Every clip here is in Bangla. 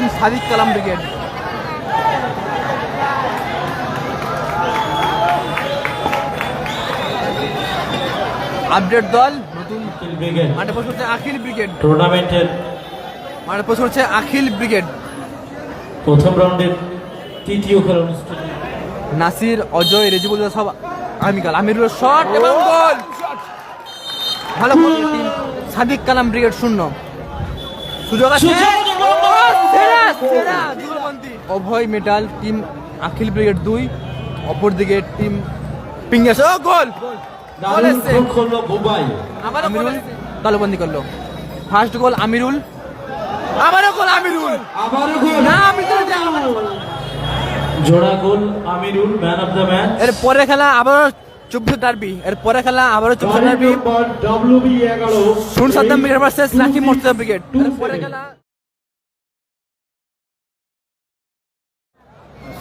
Team Sadiq Kalam brigade. Update দল নতুন মাঠে প্রশ্ন হচ্ছে আখিল ব্রিগেড। টুর্নামেন্টের মাঠে প্রশ্ন হচ্ছে আখিল ব্রিগেড। প্রথম রাউন্ডের তৃতীয় খেলা অনুষ্ঠিত। নাসির অজয় রেজিবুল সব আগামীকাল আমিরুল শট এবং গোল ভালো টিম সাদিক কালাম ব্রিগেড শূন্য। সুযোগ আছে সুযোগ এবং ও, সেরা, সেরা, যুগলবন্দী। Abhay metal team Akhil brigade দুই অপরদিকে টিম পিঙ্গাস। ও গোল! তালুবন্দি করল। First goal Amirul. আবারও গোল আমিরুল। আবারও গোল। না আমি জোড়া goal Amirul man of the match এর পরে খেলা আবারও চব্বিশ ডারবি এর পরে খেলা আবারও চব্বিশ ডারবি শুন সাদ্দাম ব্রিগেড ভার্সেস নাকি মোর্তজা ব্রিগেড। এর পরে খেলা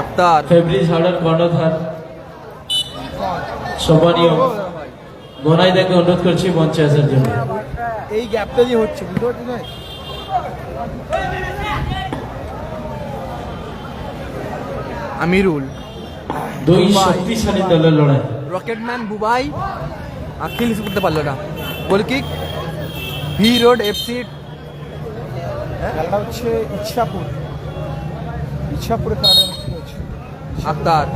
আক্তার। ফেব্রিজ হার্ডার কর্ণধার। সম্মানীয়। দেখে অনুরোধ করছি মঞ্চে আসার জন্য। এই গ্যাপটা দিয়ে হচ্ছে বুঝতে পারছি না? আমিরুল। দুই শক্তিশালী দলের লড়াই। রকেটম্যান বুবাই আখিল কিছু করতে পারল না। Goal kick. V road FC খেলাটা হচ্ছে ইচ্ছাপুর। ইচ্ছাপুরে খেলাটা Akhtar.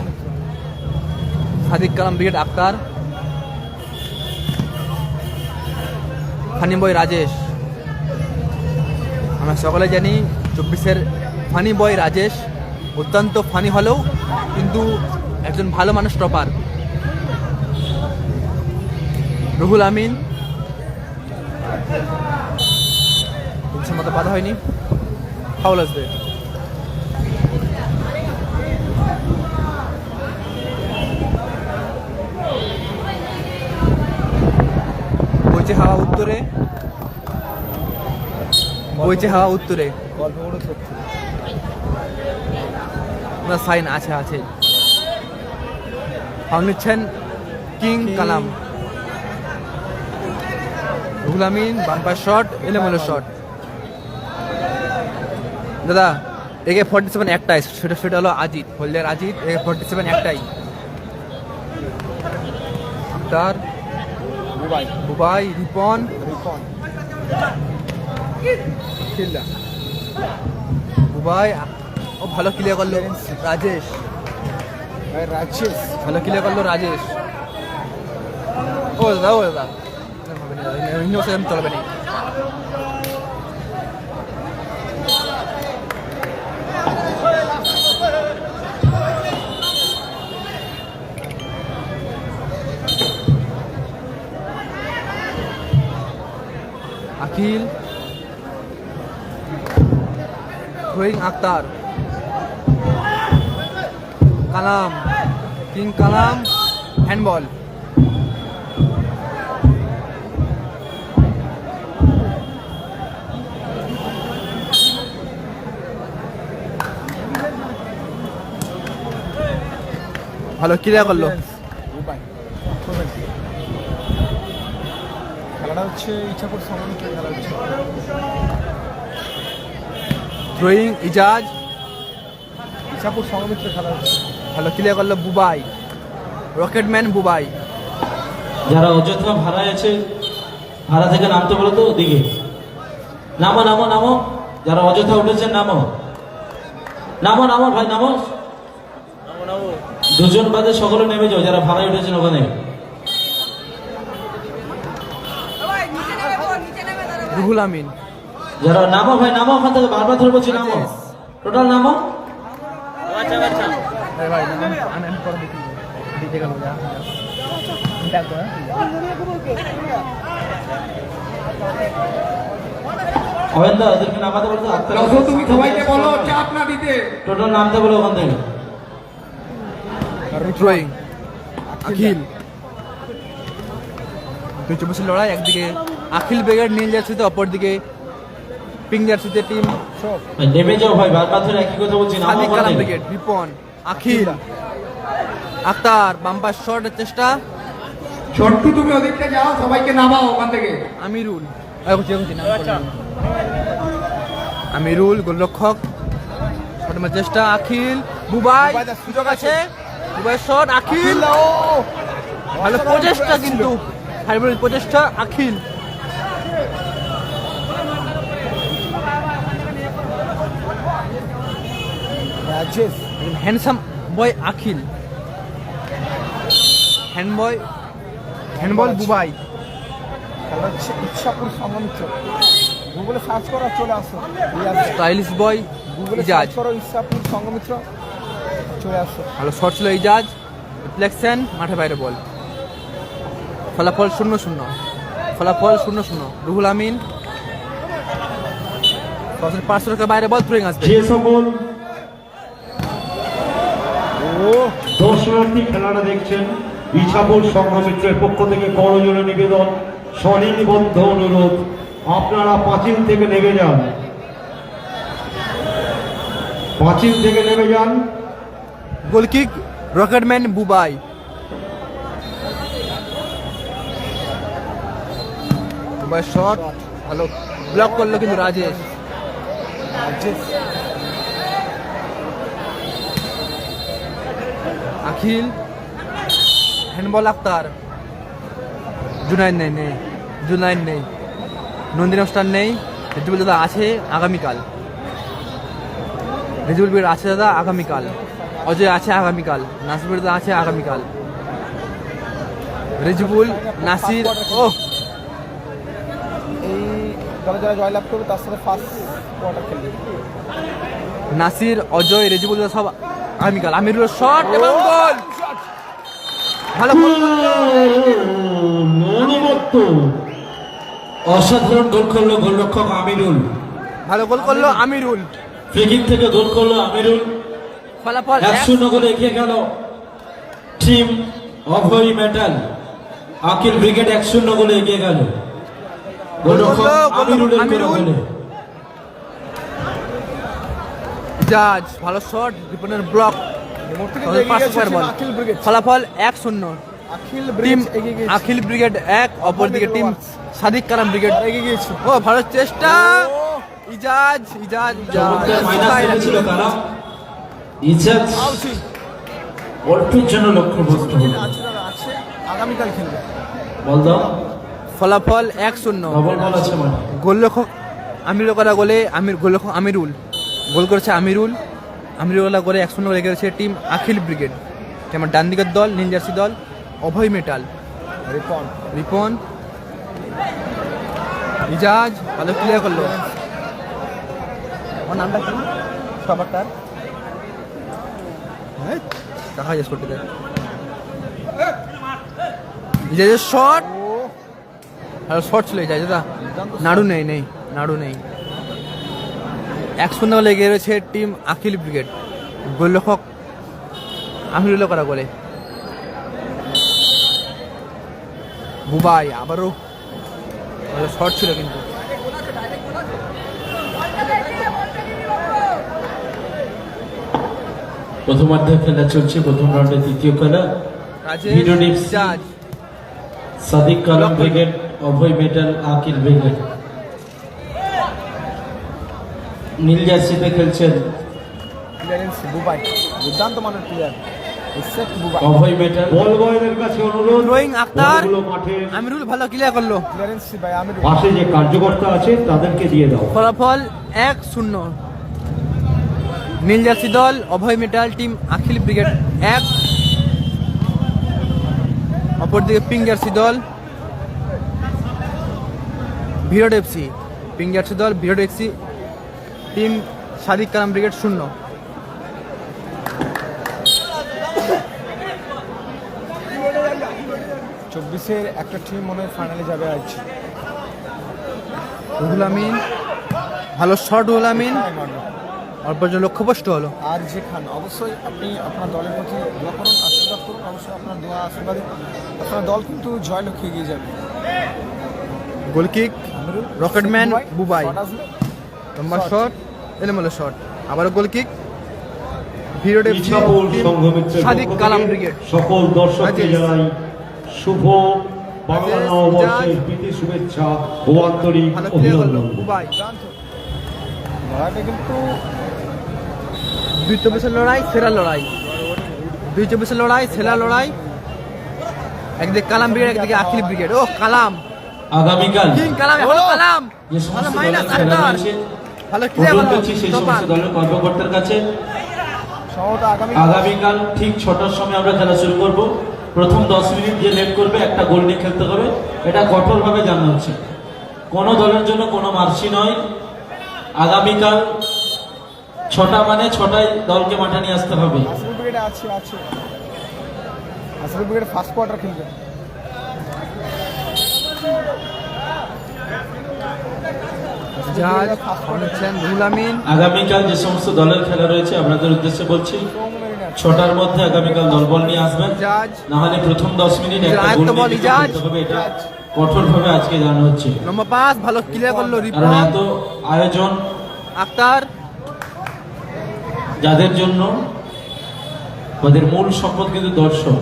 Sadiq Kalam brigade Akhtar. Funny boy Rajesh. আমরা সকলে জানি চব্বিশের ফানি বয় রাজেশ অত্যন্ত ফানি হলেও কিন্তু একজন ভালো মানুষ টপার। রুহুল আমিন। মতো বাধা হয়নি। ফাউল আসবে। বইছে হাওয়া উত্তরে। বইছে হাওয়া উত্তরে। গল্প বড় সত্যি না সাইন আছে আছে। King Kalam. Ruhul Amin bumper shot এলোমেলো শট। দাদা একে ফর্টি সেভেন একটাই। সেটা সেটা হলো Ajit হলদিয়ার Ajit AK forty seven একটাই। তার বুবাই বুবাই রিপন রিপন খেললা বুবাই ও ভালো ক্লিয়ার করল রাজেশ ভাই রাজেশ ভালো ক্লিয়ার করল রাজেশ ও দাদা ও দাদা হবে না, চলবে না আখিল রোহিং আক্তার কালাম কিং কালাম হ্যান্ডবল। ভালো ক্লিয়ার করল বুবাই খেলাটা হচ্ছে ইচ্ছাপুর সমন্বয় খেলা হচ্ছে থ্রোয়িং ইজাজ ইচ্ছাপুর সমমিত্র খেলা হচ্ছে ভালো ক্লিয়ার করল বুবাই। রকেটম্যান বুবাই। যারা অযথা ভাড়ায় আছে ভাড়া থেকে নামতে বলো তো ওদিকে। নামো নামো নামো। যারা অযথা উঠেছেন নামো। নামো নামো ভাই নামো। দুজন বাদে সকলে নেমে যাও যারা ভাড়ায় উঠেছেন ওখানে। রুহুল আমিন। যারা নামো ভাই নামো ওখান থেকে বারবার ধরে বলছি নামো টোটাল নামো অবেন্দা ওদেরকে নামাতে বলো আত্মা তুমি সবাইকে বলো চাপ না দিতে। টোটাল নামতে বলো ওখান থেকে। আখিল। দুই চব্বিশের লড়াই একদিকে আখিল ব্রিগেড নীল জার্সিতে অপরদিকে পিঙ্ক জার্সিতে টিম নেমে যাও ভাই বারবার ধরে একই কথা বলছি সাদিক কালাম ব্রিগেড রিপন আখিল আক্তার বাম্পার শটের চেষ্টা। ছোট্টু তুমি ওদিকটা যাও সবাইকে নামাও ওখান থেকে। আমিরুল। আমিরুল গোলরক্ষক শট চেষ্টা আখিল বুবাই বুবাই সুযোগ আছে। বুবাই শট আখিল। ভালো প্রচেষ্টা। কিন্তু। হাইব্রিড প্রচেষ্টা Akhil. Rajesh. Handsome boy Akhil. Hand boy handball Bubai. খেলা হচ্ছে ইচ্ছাপুর সংগমিত্র গুগলে সার্চ করো চলে আসো। স্টাইলিশ বয় গুগলে ইজাজ। সার্চ করো ইচ্ছাপুর সংগমিত্র চলে আসো। ভালো শট ছিল ইজাজ। রিফ্লেকশন মাঠে বাইরে বল। ফলাফল শূন্য শূন্য। ফলাফল শূন্য শূন্য। রুহুল আমিন। পাঁচশো টাকা বাইরে বল থ্রোয়িং আসবে। যে সকল ও দর্শনার্থী খেলাটা দেখছেন ইছাপুর সংঘমিত্রের পক্ষ থেকে করজোড়ে নিবেদন স্বনির্বদ্ধ অনুরোধ। আপনারা পাঁচিল থেকে নেমে যান। পাঁচিল থেকে নেমে যান। Goal kick rocket man Bubai Bubai shot. ভালো। ব্লক করল কিন্তু রাজেশ। আখিল। হ্যান্ডবল আক্তার। জুনাইন নেই নেই। জুনাইন নেই। নন্দিন স্টার নেই। রেজুবুল দাদা আছে আগামীকাল। রেজুবুল বীর আছে দাদা আগামীকাল। অজয় আছে আগামীকাল। নাসির দাদা আছে আগামীকাল। রেজুবুল, নাসির ও দলে যারা জয়লাভ করবে তার সাথে ফার্স্ট কোয়ার্টার খেলবে। নাসির অজয় রেজুবুল দাদা সব আগামীকাল আমিরুল শট এবং গোল ভালো মনোমত্ত অসাধারণ গোল করল গোলরক্ষক আমিরুল। ভালো গোল করল আমিরুল। ফ্রিকিং থেকে গোল করল আমিরুল। ফলাফল এক। এক- শূন্য গোলে এগিয়ে গেল team Abhay metal. Akil brigade এক শূন্য গোলে এগিয়ে গেল। জাজ ভালো শট রিপনের ব্লক ফলাফল এক শূন্য। আখিল টিম আখিল ব্রিগেড এক অপরদিকে টিম সাদিক কালাম ব্রিগেড। এগিয়ে গিয়েছে। ও ভালো চেষ্টা। ও। ইজাজ ইজাজ ইজাজ। অল্পের জন্য লক্ষ্যবস্তু হলো। আছে দাদা আছে। আগামীকাল খেলবে। বল দাও। ফলাফল এক শূন্য। গোলরক্ষক আমির করা গোলে আমির গোলরক্ষক আমিরুল। গোল করেছে আমিরুল। আমিরুল্লাহ গোলে এক শূন্য রেখে গেছে টিম আখিল ব্রিগেড। যেমন ডান দিকের দল নীল জার্সি দল অভয় মেটাল। রিপন। রিপন। ইজাজ ভালো ক্লিয়ার করল। আমার নামটা কি? সবারটার? হ্যাঁ দেখা যাচ্ছে করতে ইজাজের শট শর্ট ছিল যায় দাদা। নাড়ু নেই নেই নাড়ু নেই। এক শূন্য লেগে রয়েছে টিম আখিল ব্রিগেড। গোলরক্ষক আমিরুল্লাহ করা বলে বুবাই আবারও শর্ট ছিল কিন্তু। প্রথমার্ধের খেলা চলছে প্রথম রাউন্ডের দ্বিতীয় খেলা। Sadiq Kalam brigade Abhay metal Akil brigade নীল জার্সিতে খেলছেন দুর্দান্ত মানের প্লেয়ার অভয় মেটাল। বল বয়দের কাছে অনুরোধ রোয়িং আক্তার আমিরুল ভালো ক্লিয়ার করল। ক্লিয়ারেন্স ভাই আমির পাশে যে কার্যকর্তা আছে তাদেরকে দিয়ে দাও। ফলাফল এক শূন্য। নীল জার্সি দল Abhay metal team Akhil brigade এক। অপরদিকে পিঙ্ক জার্সি দল ভিরট এফসি পিং জার্সি দল ভিরট FC team Sadiq Kalam brigade শূন্য। চব্বিশের একটা টিম মনে হয় ফাইনালে যাবে আজ। রুহুল আমিন ভালো শট রুহুল আমিন। কোথায় মারলো? অল্প জন্য লক্ষ্যভ্রষ্ট হলো। আর যে খান অবশ্যই আপনি আপনার দলের প্রতি দোয়া করুন আশীর্বাদ করুন অবশ্যই আপনার দোয়া আশীর্বাদে আপনার দল কিন্তু জয় লক্ষ্যে এগিয়ে যাবে। Goal kick rocket man Bubai. লম্বা শট এলোমেলো শট আবারও গোল কিক সাদিক কালাম সকল দর্শককে জানাই শুভ বাংলা নববর্ষের প্রীতি শুভেচ্ছা ও আন্তরিক অভিনন্দন। কিন্তু দুই চব্বিশের লড়াই সেরা লড়াই। দুই চব্বিশের লড়াই সেরা লড়াই। একদিকে কালাম ব্রিগেড একদিকে আখিল ব্রিগেড ও কালাম। আগামীকাল যে সমস্ত দলের খেলা রয়েছে অনুরোধ করছি সেই সমস্ত দলের কর্মকর্তার কাছে। আগামীকাল ঠিক ছটার সময় আমরা খেলা শুরু করব। প্রথম দশ মিনিট যে লেট করবে একটা গোল নিয়ে খেলতে হবে। এটা কঠোরভাবে জানা হচ্ছে কোনো দলের জন্য কোনো মার্সি নয়। আগামীকাল ছটা মানে ছটায় দলকে মাঠে নিয়ে আসতে হবে। ফার্স্ট কোয়ার্টার খেলবে। রুহুল আমিন। আগামীকাল যে সমস্ত দলের খেলা রয়েছে আপনাদের উদ্দেশ্যে বলছি ছটার মধ্যে আগামীকাল দলবল নিয়ে আসবেন। না হলে প্রথম দশ মিনিট একটা গোল হবে এটা কঠোরভাবে আজকে জানা হচ্ছে। নম্বর ভালো ক্লিয়ার করল কারণ এত আয়োজন আক্তার। যাদের জন্য ওদের মূল সম্পদ কিন্তু দর্শক।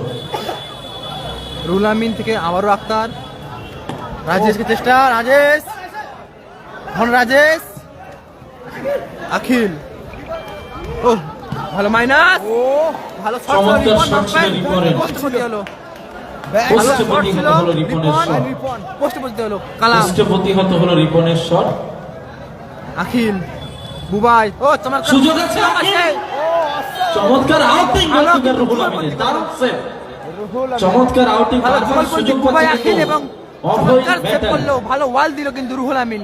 রুহুল আমিন থেকে আবারও আক্তার। রাজেশকে চেষ্টা রাজেশ। রাজেশ। আখিল। ও ভালো মাইনাস। ও ভালো হলো। আখিল। বুবাই। ও চমৎকার সুযোগ আছে। চমৎকার আউটিং ভালো গোলকিপার রুহুল আমিনের। দারুণ সেভ চমৎকার আউটিং করল সুযোগ পাচ্ছে এবং ব্যাটার। ভালো ওয়াল দিল কিন্তু রুহুল আমিন।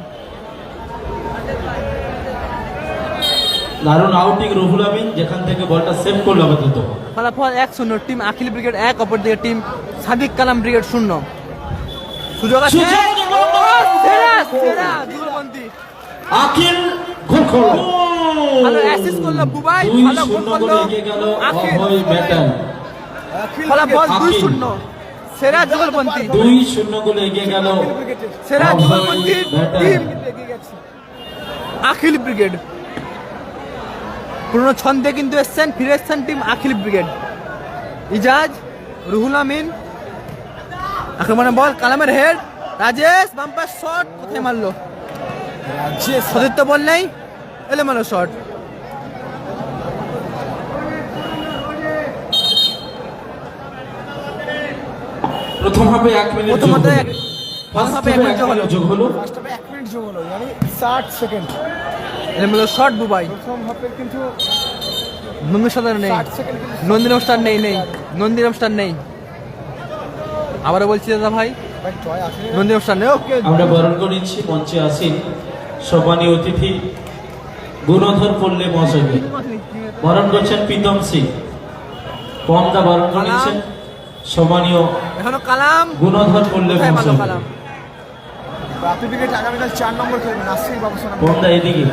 দারুণ আউটিং রুহুল আমিন যেখান থেকে বলটা সেভ করল আপাতত। ফলাফল এক শূন্য টিম আখিল ব্রিগেড এক অপর দিকে টিম সাদিক কালাম ব্রিগেড শূন্য। সুযোগ আছে? আখিল গোল করল ভালো অ্যাসিস্ট করল বুবাই দুই ভালো গোল শূন্য করল আখিল ফলাফল দুই সেরা যুগলবন্তি দুই শূন্য গোলে এগিয়ে গেল সেরা টিম আখিল ব্রিগেড পুরনো ছন্দে কিন্তু এসছেন ফিরে এসছেন টিম আখিল ব্রিগেড ইজাজ রুহুল আমিন আক্রমণে বল কালামের হেড রাজেশ বাম্পার শট কোথায় মারলো? রাজেশ। সতীর্থ বল নেই এলোমেলো শট প্রথম হাফে এক মিনিট প্রথম যোগ হাফে হলো। এক- মিনিট যোগ হলো। ফার্স্ট হাফে এক মিনিট যোগ হলো মানে ষাট সেকেন্ড এলোমেলো শট বুবাই। প্রথম হাফে কিন্তু নন্দিন স্টার নেই নন্দিনম স্টার নেই নেই। নন্দিনম স্টার নেই। আবারও বলছি দাদা ভাই নন্দিনম স্টার নেই ওকে। আমরা বরণ করে নিচ্ছি মঞ্চে আসীন সম্মানীয় অতিথি গুণধর পল্লী মহাশয়কে বরণ করছেন প্রীতম সিং। পমদা বরণ করে নিচ্ছেন সম্মানীয় এখনও কালাম। গুণধর পল্লী মহাশয়। কালাম? আগামীকাল চার নম্বর খেলবে নাসির বাবু সোনা পমদা এদিকে।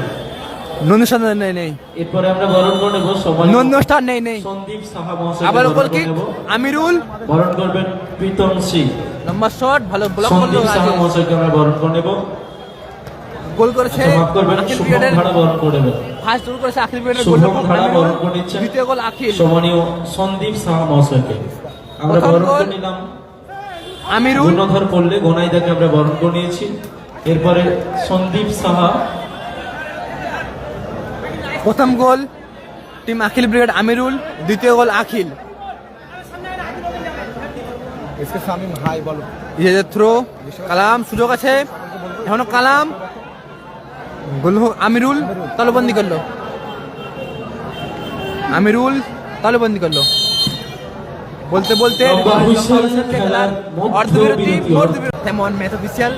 নন্দিন নেই নেই। এরপরে আমরা বরণ করে নেব সম্মানীয় নন্দিন নেই নেই। সন্দীপ সাহা মহাশয় আবার গোল কিক আমিরুল। বরণ করবেন প্রীতম সিং। লম্বা শট ভালো ব্লক করল সন্দীপ সাহা মহাশয়কে আমরা বরণ করে নেব। গোল করেছে আচ্ছা, মাফ করবেন আখিল শুভম ব্রিগেডের ভাড়া বরণ করে নেবেন ফার্স্ট গোল করেছে আখিল ব্রিগেডের গোল বরণ করে নিচ্ছেন দ্বিতীয় গোল আখিল। সম্মানীয় সন্দীপ সাহা মহাশয়কে। আমরা বরণ করে নিলাম। আমিরুল। গুণধর করলে গোনাইদাকে আমরা বরণ করে নিয়েছি। এরপরে সন্দীপ সাহা প্রথম গোল টিম আখিল ব্রিগেড আমিরুল দ্বিতীয় গোল আখিল। থ্রো কালাম সুযোগ আছে। এখনও কালাম। গোল আমিরুল তালবন্দি করল। আমিরুল তালবন্দি করল। বলতে বলতে অর্ধবিরতি তেমন ম্যাচ অফিসিয়াল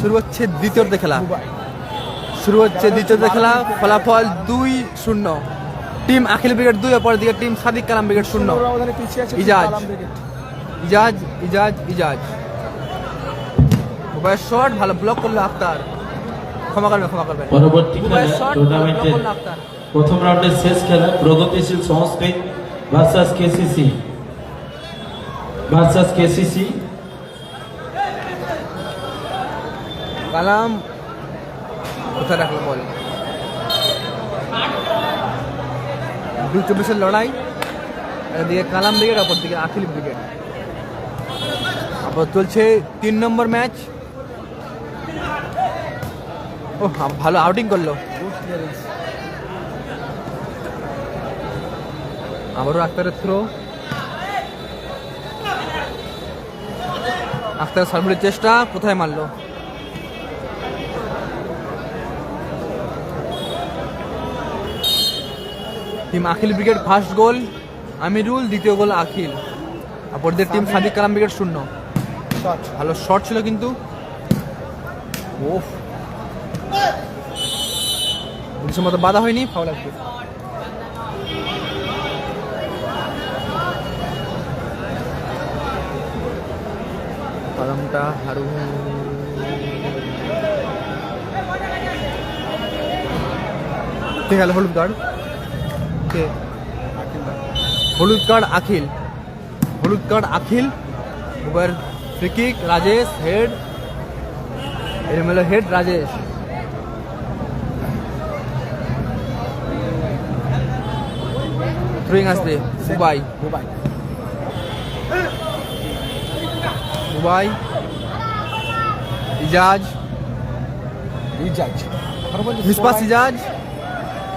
শুরু হচ্ছে দ্বিতীয়তে খেলা। শুরু হচ্ছে দ্বিতীয় খেলা ফলাফল দুই শূন্য। টিম আখিল ব্রিগেড দুই অপর দিকে টিম সাদিক কালাম ব্রিগেড শূন্য। ইজাজ। ইজাজ ইজাজ ইজাজ। বুবাইয়ের শট ভালো ব্লক করল আক্তার। ক্ষমা করবে ক্ষমা করবে। পরবর্তী টুর্নামেন্টের প্রথম রাউন্ডের শেষ খেলা প্রগতিশীল সংস্কৃত ভার্সাস কেসিসি ভার্সাস কেসিসি কালাম। কোথায় রাখল বল? দুই চব্বিশের লড়াই একদিকে কালাম ব্রিগেড অপর দিকে আখিল ব্রিগেড। আবার চলছে তিন নম্বর ম্যাচ। ও ভালো আউটিং করল। আবারও আক্তারের থ্রো আক্তার সার্ভিসের চেষ্টা, কোথায় মারলো? Team Akhil brigade first goal Amirul দ্বিতীয় গোল আখিল অপরদের টিম সাদিক কালাম ব্রিগেড শূন্য। ভালো শট ছিল কিন্তু। ওফ। পুলিশের মতো বাধা হয়নি ফাউল লাগবে কলমটা হারু কে গেল হলুদ কার্ড কে হলুদ কার্ড আখিল। হলুদ কার্ড আখিল এবার ফ্রিকিক রাজেশ হেড এর হেড রাজেশ। থ্রোয়িং আসবে দুবাই দুবাই দুবাই ইজাজ। রিজাজ মিসপাস ইজাজ।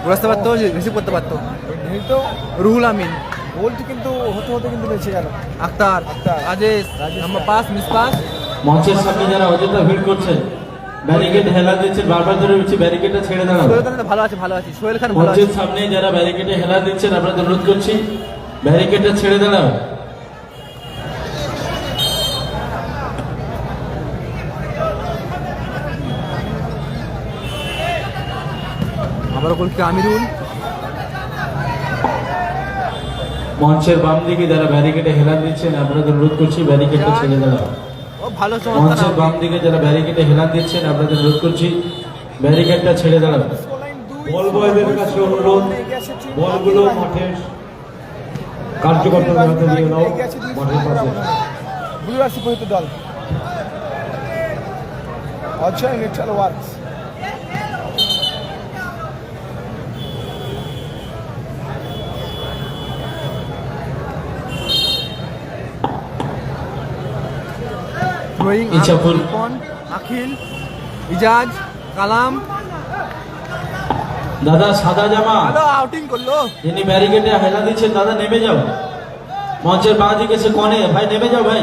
ঘুরাতে পারতো রিসিভ করতে পারতো। তো রুহুল আমিন। গোলটি কিন্তু হতে হতে কিন্তু বেঁচে গেল। Akhtar Akhtar. Rajesh number sir. Pass miss pass মঞ্চের সামনে যারা অযথা ভিড় করছে ব্যারিকেড হেলা দিচ্ছে বারবার ধরে উঠছে ব্যারিকেডটা ছেড়ে খান ভালো আছে ভালো আছে। সোহেল খান ভালো আছে। মঞ্চের সামনে যারা ব্যারিকেডে হেলা দিচ্ছেন আপনাদের অনুরোধ করছি ব্যারিকেডটা ছেড়ে দাঁড়াবে আবারও গোলকি আমিরুল? মঞ্চের বাম দিকে যারা ব্যারিকেডে হেলান দিচ্ছেন আপনাদের অনুরোধ করছি ব্যারিকেডটা ছেড়ে ভালো মঞ্চের বাম দিকে যারা ব্যারিকেডে হেলান দিচ্ছেন আপনাদের অনুরোধ করছি ব্যারিকেডটা ছেড়ে দাঁড়াবে বল বয়দের কাছে অনুরোধ বলগুলো মাঠের কার্যকর্তাদের হাতে দিয়ে দাও মাঠের পাশে ব্লু রাশি পরিহিত দল Ajay nature works throwing Ichhapur. Akhil Ijaz Kalam দাদা সাদা জামা। আউটিং করল। যিনি ব্যারিকেডে হেলা দিচ্ছেন দাদা নেমে যাও। মঞ্চের বাঁ দিকে সে কনে। ভাই নেমে যাও ভাই।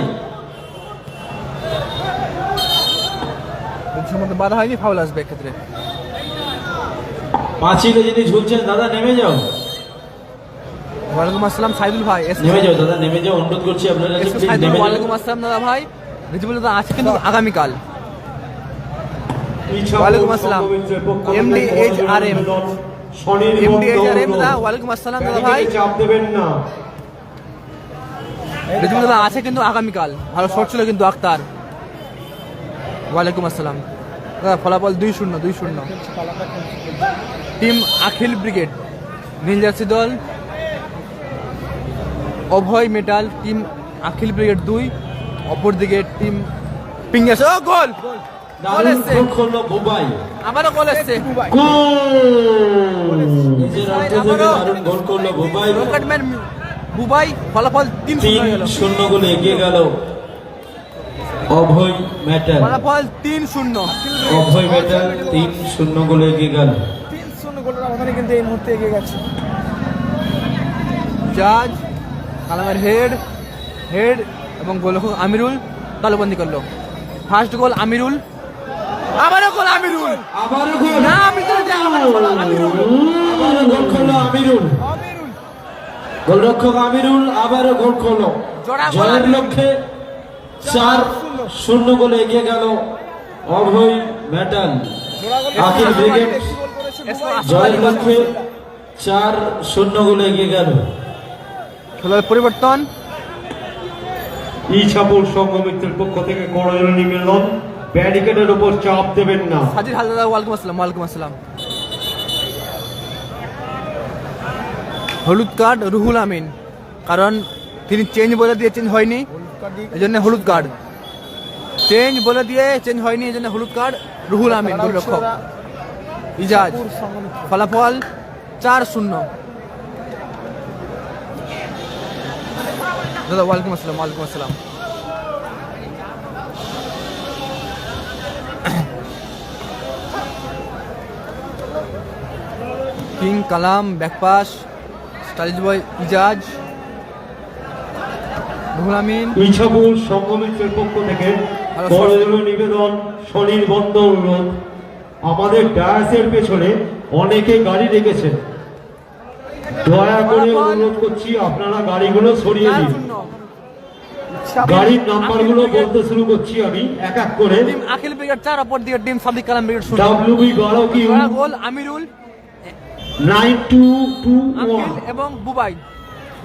বাধা হয়নি ফাউল আসবে এক্ষেত্রে। পাঁচিলে যিনি ঝুলছেন দাদা নেমে যাও। ওয়ালাইকুম আসসালাম সাইদুল ভাই নেমে যাও দাদা নেমে যাও। অনুরোধ করছি আপনার ওয়ালাইকুম আসসালাম দাদা ভাই। রিজিবুল দাদা আছে কিন্তু আগামীকাল। ওয়ালাইকুম আসসালাম। MD HRM নিবেদন, স্বনির্বন্ধ এমডি এইচ আর এম দা ওয়ালাইকুম আসসালাম দাদা ভাই। চাপ দেবেন না। রিজিবুল দাদা আছে কিন্তু আগামীকাল। ভালো শট ছিল কিন্তু আক্তার। ওয়ালাইকুম আসসালাম। দাদা ফলাফল দুই শূন্য দুই শূন্য। টিম আখিল ব্রিগেড নীল জার্সি দল। Abhay metal team Akhil brigade দুই। অপরদিকে টিম পিঙ্গাস ও গোল! গোল। এসছে। গোল করল বুবাই। আবারও গোল এসছে। গোল নিজের থেকে দারুণ গোল করল বুবাই রকেটম্যান বুবাই ফলাফল তিন শূন্য তিন গেল। শূন্য গোলে এগিয়ে গেল। অভয় মেটাল। ফলাফল তিন শূন্য। অভয় মেটাল তিন শূন্য গোলে এগিয়ে গেল। তিন শূন্য গোলের ব্যবধানে কিন্তু এই মুহূর্তে এগিয়ে গেছে। জাজ কালামের হেড হেড এবং গোলরক্ষক আমিরুল তালুবন্দি করল। First goal Amirul. আবারও গোল আমিরুল। আবারও গোল না আমি তো জানি, আবারও গোল আমিরুল। আবারও গোল করল আমিরুল। গোলরক্ষক আমিরুল আবারও গোল করল। জয়ের লক্ষ্যে চার শূন্য গোলে এগিয়ে গেল অভয় জোড়া আখিল ব্রিগেড। জয়ের লক্ষ্যে চার শূন্য গোলে এগিয়ে গেল। খেলার পরিবর্তন। ইছাপুর পক্ষ থেকে নিবেদন ব্যারিকেডের উপর চাপ দেবেন না। সাজিদ হালদার ওয়ালাইকুম আসসালাম ওয়ালাইকুম আসসালাম। হলুদ কার্ড রুহুল আমিন, কারণ তিনি চেঞ্জ বলে দিয়ে চেঞ্জ হয়নি এই জন্য হলুদ কার্ড। চেঞ্জ বলে দিয়ে চেঞ্জ হয়নি এই জন্য হলুদ কার্ড রুহুল আমিন গোলরক্ষক ইজাজ, ফলাফল চার শূন্য। দাদা ওয়ালাইকুম আসসালাম ওয়ালাইকুম আসসালাম। King Kalam back pass stylish boy Ijaz Ruhul Amin. Ichhapur সংঘমিত্রের পক্ষ থেকে করজোড়ে নিবেদন স্বনির্বন্ধ অনুরোধ। আমাদের ডায়াসের পেছনে অনেকে গাড়ি রেখেছেন। দয়া করে অনুরোধ করছি আপনারা গাড়িগুলো সরিয়ে দিন। গাড়ির নাম্বারগুলো বলতে শুরু করছি আমি এক এক করে। আখিল ব্রিগেড চার অপর দিকে সাদিক কালাম ব্রিগেড শূন্য। ডাব্লিউবি কিউ জোড়া goal Amirul. Nine two two one. Akhil এবং বুবাই।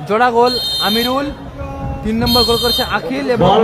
জোড়া গোল আমিরুল। তিন নম্বর গোল করেছে আখিল এবং